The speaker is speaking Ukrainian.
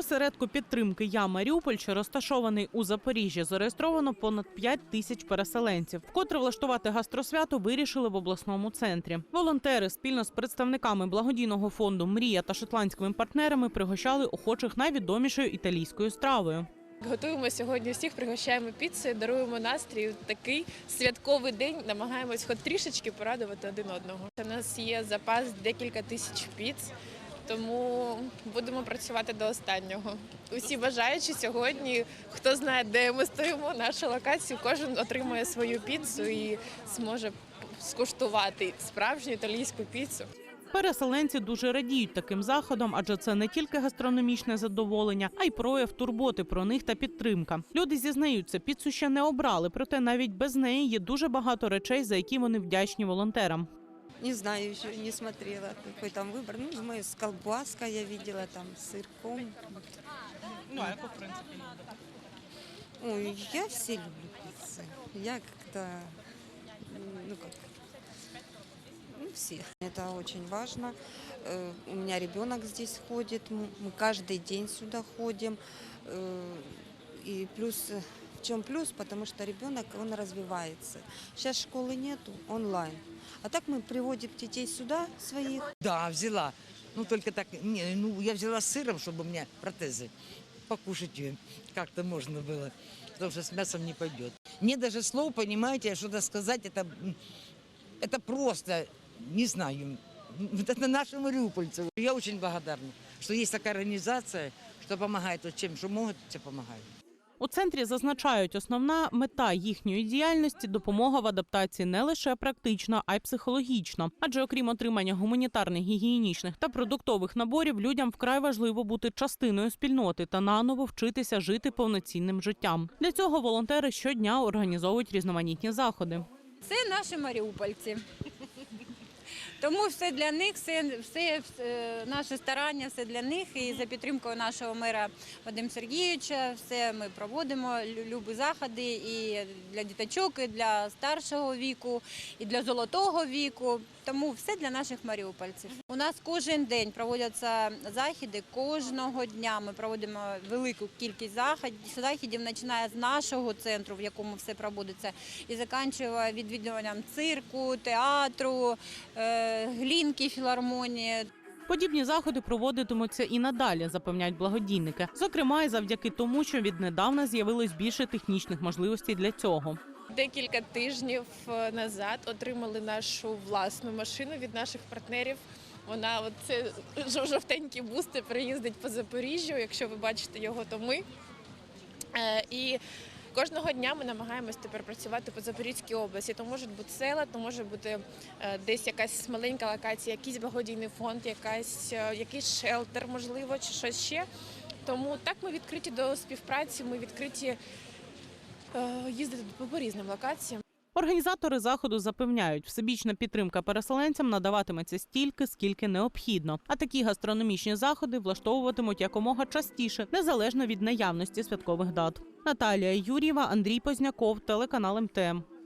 осередку підтримки Я Маріуполь, що розташований у Запоріжжі, зареєстровано понад 5 тисяч переселенців. Вкотре влаштувати гастросвято вирішили в обласному центрі. Волонтери спільно з представниками благодійного фонду Мрія та шотландськими партнерами пригощали охочих найвідомішою італійською стравою. Готуємо сьогодні всіх, пригощаємо піцею, даруємо настрій. Такий святковий день намагаємось хоч трішечки порадувати один одного. У нас є запас декілька тисяч піц, тому будемо працювати до останнього. Усі бажаючі сьогодні, хто знає, де ми стоїмо, нашу локацію, кожен отримує свою піцу і зможе скуштувати справжню італійську піцу. Переселенці дуже радіють таким заходом, адже це не тільки гастрономічне задоволення, а й прояв турботи про них та підтримка. Люди зізнаються, піцу ще не обрали, проте навіть без неї є дуже багато речей, за які вони вдячні волонтерам. Не знаю, еще не смотрела, какой там выбор. Ну, мы с колбаской я видела, там, с сырком. Ну, а в принципі, Ой, я все люблю пиццы. Я как-то, ну как, ну все. Это очень важно. Э, У меня ребенок здесь ходит, мы каждый день сюда ходим. Э, И плюс, э, чем плюс? Потому что ребенок, он развивается. Сейчас школы нету, онлайн. А так мы приводим детей сюда, своих, Да, взяла. Ну, только так, не, ну, я взяла с сыром, чтобы у меня протезы. Покушать как-то можно было, потому что с мясом не пойдет. Мне даже слов, понимаете, что-то сказать, это, это просто, не знаю, это нашим мариупольцам. Я очень благодарна, что есть такая организация, что помогает вот чем, что могут, те помогают. У центрі зазначають, основна мета їхньої діяльності допомога в адаптації не лише практична, а й психологічна. Адже окрім отримання гуманітарних, гігієнічних та продуктових наборів, людям вкрай важливо бути частиною спільноти та наново вчитися жити повноцінним життям. Для цього волонтери щодня організовують різноманітні заходи. Це наші маріупольці. Тому все для них, все, все наше старання, все для них. І за підтримкою нашого мера Вадима Сергійовича, все ми проводимо, лю- любі заходи і для діточок, і для старшого віку, і для золотого віку. Тому все для наших маріупольців. У нас кожен день проводяться заходи. Кожного дня ми проводимо велику кількість заходів, заходів починає з нашого центру, в якому все проводиться, і закінчує відвідуванням цирку, театру, е, глінки, філармонії. Подібні заходи проводитимуться і надалі, запевняють благодійники. Зокрема, і завдяки тому, що віднедавна з'явилось більше технічних можливостей для цього. Декілька тижнів е, назад отримали нашу власну машину від наших партнерів. Вона от це жов- жовтенький бус тепер по Запоріжжю. Якщо ви бачите його, то ми. Е, І кожного дня ми намагаємось тепер працювати по Запорізькій області. То можуть бути села, то може бути е, десь якась маленька локація, якийсь благодійний фонд, якась, е, якийсь шелтер, можливо, чи щось ще. Тому так ми відкриті до співпраці, ми відкриті е, їздити по по різним локаціям. Організатори заходу запевняють, всебічна підтримка переселенцям надаватиметься стільки, скільки необхідно. А такі гастрономічні заходи влаштовуватимуть якомога частіше, незалежно від наявності святкових дат. Наталія Юрєва, Андрій Позняков, телеканал МТМ.